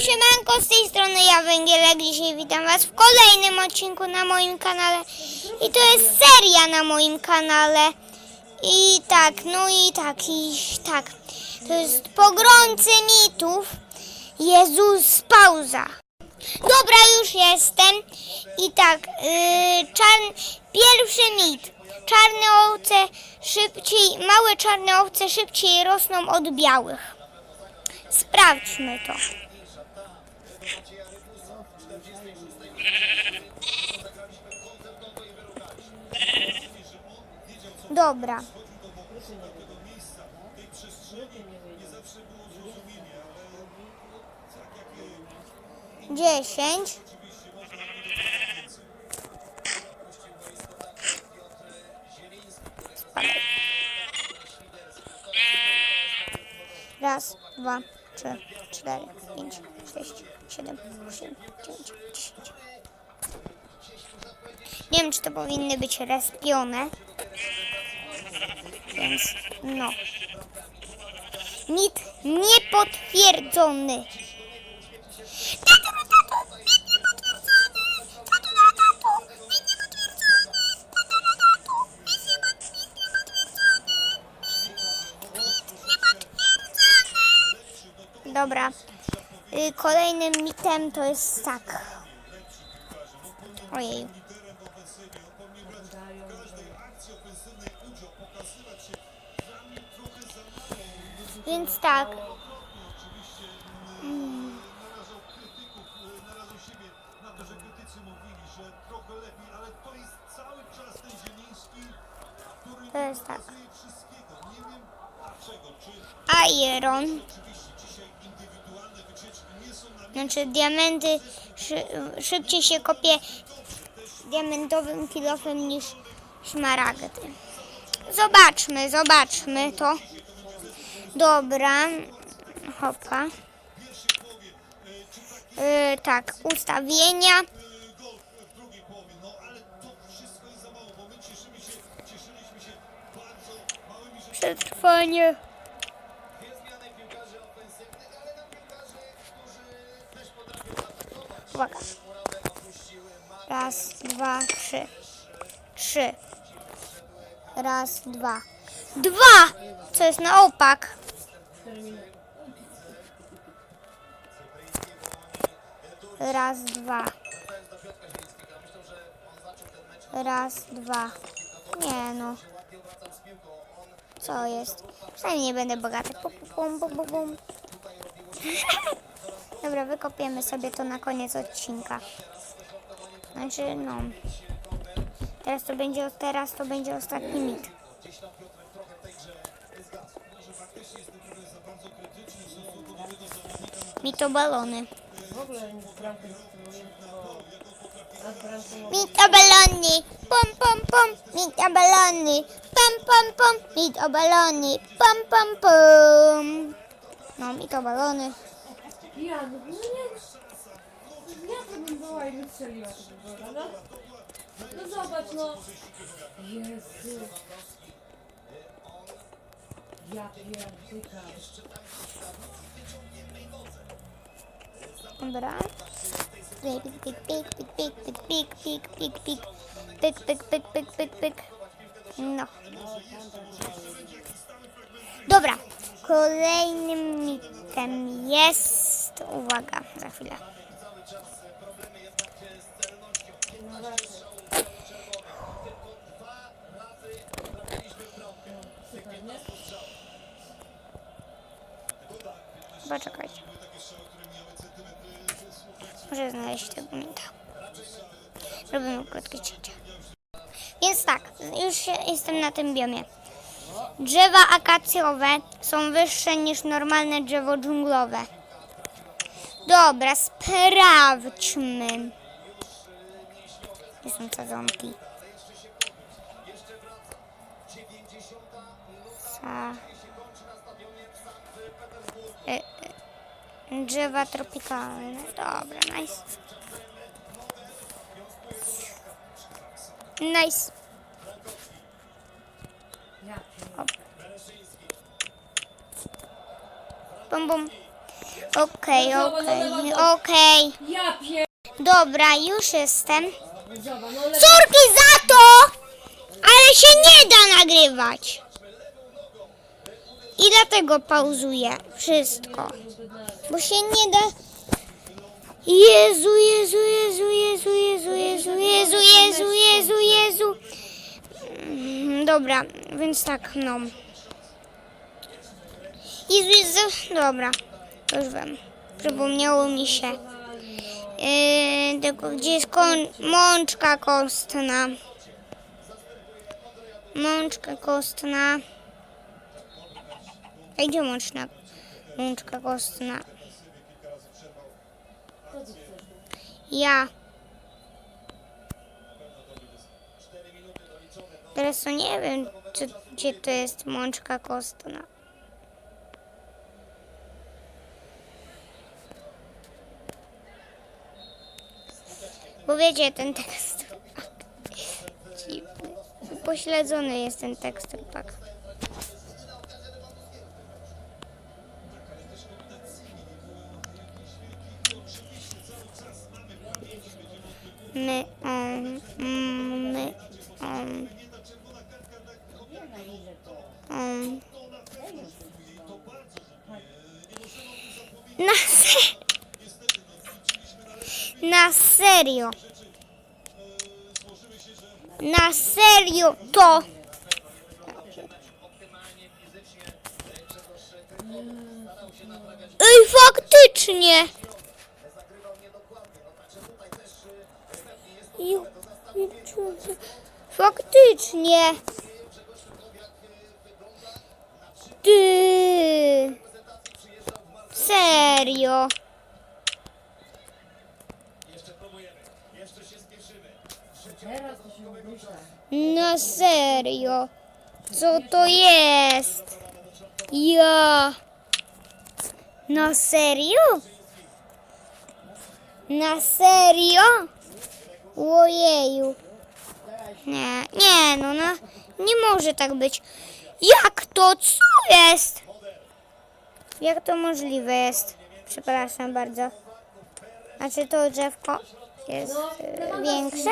Siemanko, z tej strony ja, Węgielek. Dzisiaj witam Was w kolejnym odcinku na moim kanale. I to jest seria na moim kanale. I tak, no i tak, i tak. To jest pogromcy mitów. Jezus, pauza. Dobra, już jestem. I tak, yy, czarn... pierwszy mit. Czarne owce szybciej, małe czarne owce szybciej rosną od białych. Sprawdźmy to. Dobra. Dziesięć. Raz, dwa, 3, 4, 5, 6, 7, 8, 9, 10. Nie wiem, czy to powinny być respione. Więc no. Nic niepotwierdzony. Dobra. Y, Kolejnym mitem to jest tak. Ojej. Więc tak. To jest tak. Iron. Znaczy diamenty szy, szybciej się kopie diamentowym kilofem niż szmaragdy. Zobaczmy, zobaczmy to. Dobra. Hopa. Yy, tak, ustawienia. Przetrwanie. Uwaga. Raz, dwa, trzy. Trzy. Raz, dwa. Dwa! Co jest na opak? Raz, dwa. Raz, dwa. Nie no. Co jest? Przynajmniej nie będę bogaty. Pum, pum, pum, pum, pum. Dobra, wykopiemy sobie to na koniec odcinka. Znaczy, no. Teraz to będzie, teraz to będzie ostatni mit. Mitobalony. W ogóle Mit obalony, pom pom pom, mit obalony, pom pom pom, mit obalony, pom pom pom. No, mit obalony. Ja, no nie, ja to bym była i bym strzeliła, to no. Zobacz, no. Jezu. Ja. Dobra. Pik, pik, pik, pik, pik, pik, pik, pik, pik. Pyk, pyk, pyk, pyk, pyk, pyk. No. Dobra. Kolejnym mitem jest... Uwaga, za chwilę. Poczekajcie. Muszę znaleźć tego mita. Robimy krótkie cięcie. Więc tak, już jestem na tym biomie. Drzewa akacjowe są wyższe niż normalne drzewo dżunglowe. Dobra, sprawdźmy. Są sadzonki? Sa... E, drzewa tropikalne. Dobra, nice. Nice. Pierdykam. Bum, bum. Okej, okej, okej. Ja pier... Dobra, już jestem. No. Sorki za to! Ale się nie da nagrywać. I dlatego pauzuję wszystko. Bo się nie da. Jezu, Jezu, Jezu, Jezu, Jezu, Jezu, Jezu, Jezu, Jezu, Jezu. Mm, Dobra, więc tak, no. Jezu, Jezu, dobra. Już wiem. Przypomniało mi się. Yy, tylko gdzie jest kon- mączka kostna? Mączka kostna. A gdzie mączna? Mączka kostna. Ja. Teraz to nie wiem, czy, gdzie to jest mączka kostna. Bo wiecie, ten tekst. Pośledzony jest ten tekst pak. Na serio. Na serio. Na serio to. Ej, faktycznie. Faktycznie. Ty. Serio. Na serio? Co to jest? Ja. Na serio? Na serio? Ojeju. Nie, nie, no, no nie może tak być. Jak to? Co jest? Jak to możliwe jest? Przepraszam bardzo. A czy to drzewko jest e, większe?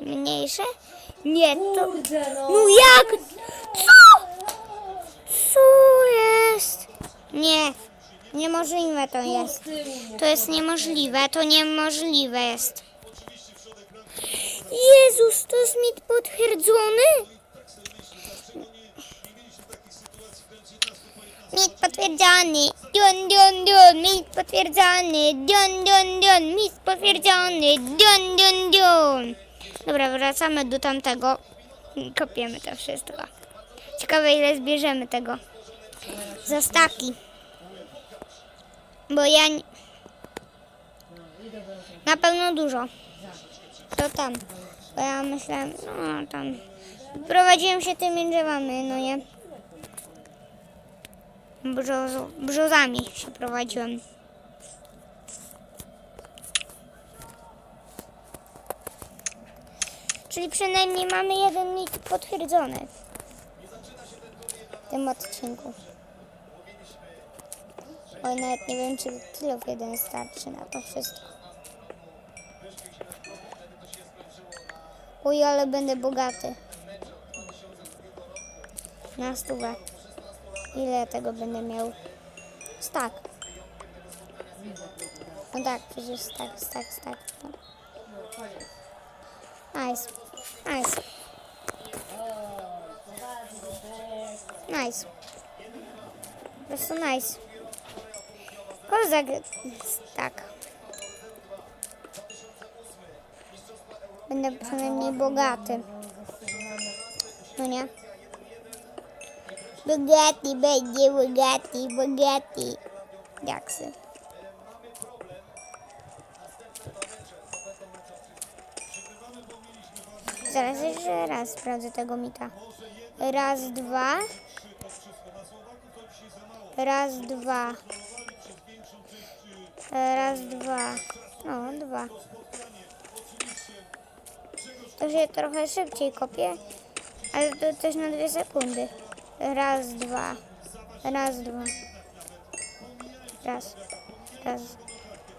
Mniejsze? Nie, to... No. No jak? Co? Co jest? Nie, niemożliwe to jest. To jest niemożliwe, to niemożliwe jest. Jezus, to jest mit potwierdzony? Mit potwierdzony, dun dun dun, mit potwierdzony, dun dun dun, mit potwierdzony, dun dun dun. Dobra, wracamy do tamtego. Kopiemy to wszystko. Ciekawe ile zbierzemy tego. Za staki. Bo ja... nie- Na pewno dużo. To tam. Bo ja myślałem, no tam. Prowadziłem się tymi drzewami, no nie. Brzozo, brzozami się prowadziłem. Czyli przynajmniej mamy jeden mit potwierdzony w tym odcinku. Oj, nawet nie wiem, czy kilów jeden starczy na to wszystko. Oj, ale będę bogaty. Na stówę. Ile tego będę miał? Stak. No tak, przecież stak, stak, stak. No. Nice. Nice. Nice. Po prostu nice. Kozak. Tak. Będę przynajmniej bogaty. No nie? Bogaty będzie, bogaty, bogaty. Jaksy. Zaraz jeszcze raz sprawdzę tego mita. Raz, dwa. Raz, dwa. Raz, dwa. No, dwa. To się trochę szybciej kopie, ale to też na dwie sekundy. Raz, dwa. Raz, dwa. Raz, raz,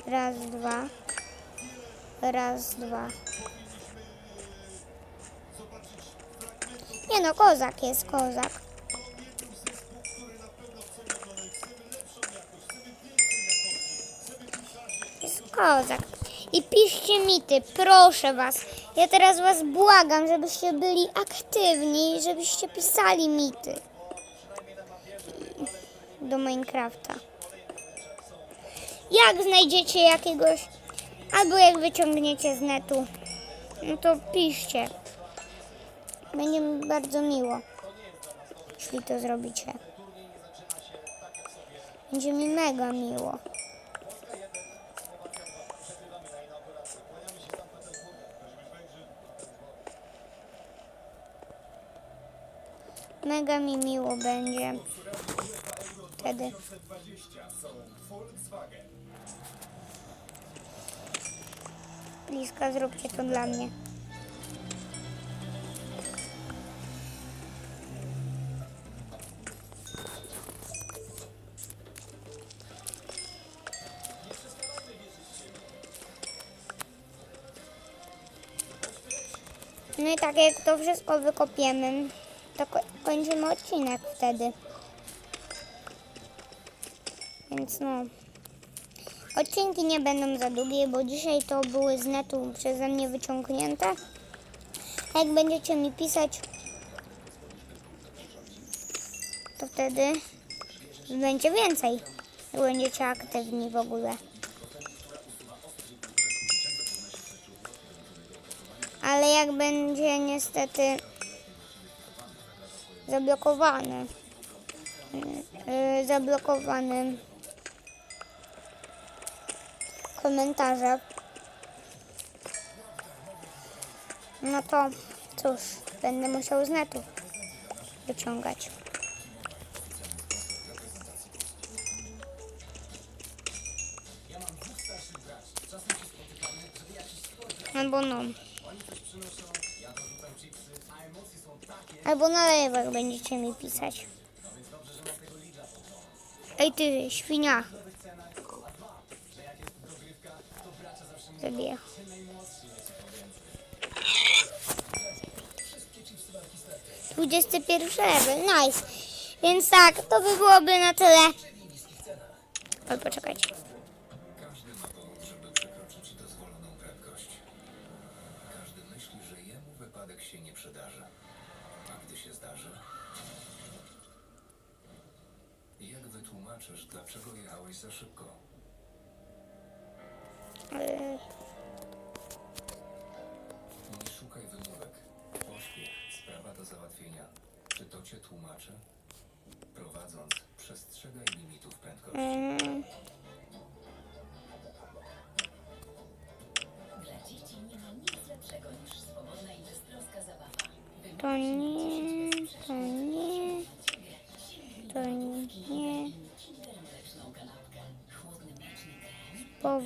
raz, dwa. Raz, dwa. Nie no, kozak jest, kozak. Jest kozak. I piszcie mity, proszę was. Ja teraz was błagam, żebyście byli aktywni, żebyście pisali mity do Minecrafta. Jak znajdziecie jakiegoś, albo jak wyciągniecie z netu, no to piszcie. Będzie mi bardzo miło, jeśli to zrobicie. Będzie mi mega miło. Mega mi miło będzie wtedy. Bliska, zróbcie to dla mnie. No i tak jak to wszystko wykopiemy, to kończymy odcinek wtedy. Więc no. Odcinki nie będą za długie, bo dzisiaj to były z netu przeze mnie wyciągnięte. A jak będziecie mi pisać, to wtedy będzie więcej. Będziecie aktywni w ogóle. Ale jak będzie niestety zablokowany, yy, zablokowany komentarze, no to cóż, będę musiał z netu wyciągać. Albo no. Albo na lewach będziecie mi pisać. Ej ty, świnia. Zabiję. Dwudziesty pierwszy level, nice. Więc tak, to by byłoby na tyle. Oj, poczekajcie. Się nie przydarzy. A gdy się zdarzy? Jak wytłumaczysz, dlaczego jechałeś za szybko?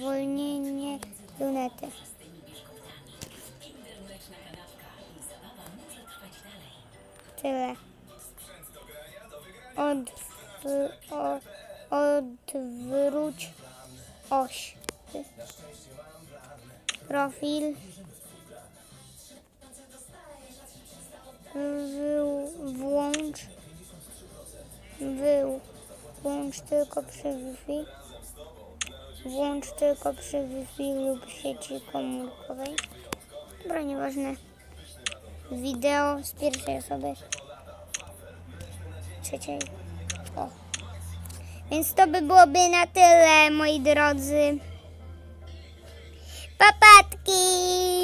Powolnienie lunety. Tyle. Od, o, odwróć oś. Profil. Wy, włącz. Wy, włącz tylko przy Wi-Fi. Włącz tylko przy Wi-Fi lub sieci komórkowej. Dobra, nieważne. Wideo z pierwszej osoby. Trzeciej. O. Więc to by byłoby na tyle, moi drodzy. Papatki!